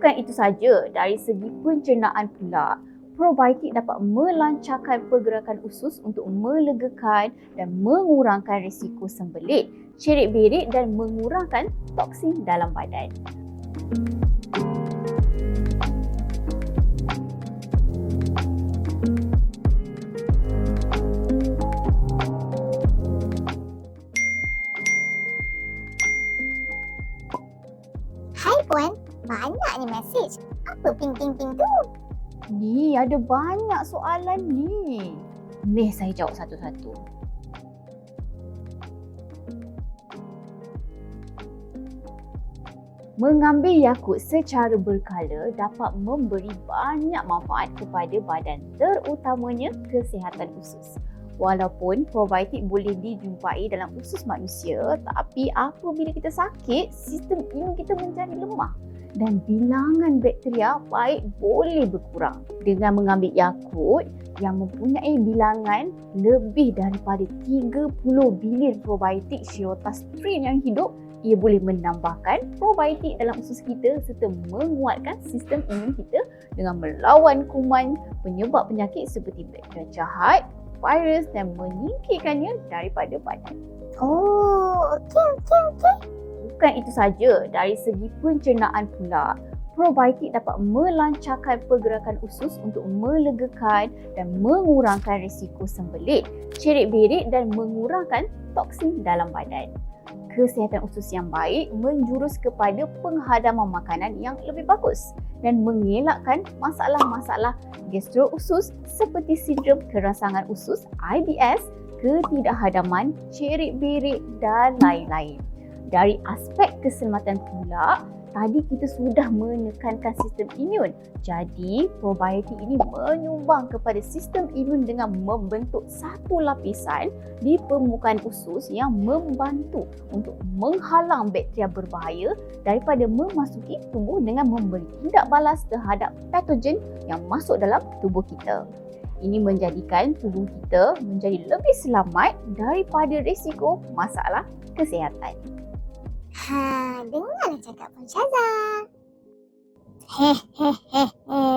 Bukan itu saja, dari segi pencernaan pula, probiotik dapat melancarkan pergerakan usus untuk melegakan dan mengurangkan risiko sembelit, cerit-berit dan mengurangkan toksin dalam badan. Hai Puan, banyak ni mesej. Apa ping-ping-ping tu? Ni ada banyak soalan ni. Ni saya jawab satu-satu. Mengambil Yakult secara berkala dapat memberi banyak manfaat kepada badan terutamanya kesihatan usus. Walaupun probiotik boleh dijumpai dalam usus manusia tapi apabila kita sakit, sistem imun kita menjadi lemah dan bilangan bakteria baik boleh berkurang. Dengan mengambil Yakult yang mempunyai bilangan lebih daripada 30 bilion probiotik strain yang hidup, ia boleh menambahkan probiotik dalam usus kita serta menguatkan sistem imun kita dengan melawan kuman penyebab penyakit seperti bakteria jahat, virus dan menyingkirkannya daripada badan. Oh, okey okey okey. Bukan itu saja, dari segi pencernaan pula, probiotik dapat melancarkan pergerakan usus untuk melegakan dan mengurangkan risiko sembelit, cerit-berit dan mengurangkan toksin dalam badan. Kesihatan usus yang baik menjurus kepada penghadaman makanan yang lebih bagus dan mengelakkan masalah-masalah gastro usus seperti sindrom kerangsangan usus IBS, ketidakhadaman, cerit-berit dan lain-lain. Dari aspek keselamatan pula, tadi kita sudah menekankan sistem imun. Jadi, probiotik ini menyumbang kepada sistem imun dengan membentuk satu lapisan di permukaan usus yang membantu untuk menghalang bakteria berbahaya daripada memasuki tubuh dengan memberi tindak balas terhadap patogen yang masuk dalam tubuh kita. Ini menjadikan tubuh kita menjadi lebih selamat daripada risiko masalah kesihatan. Ha, dengarlah cakap Pun Syaza. Heh heh heh heh.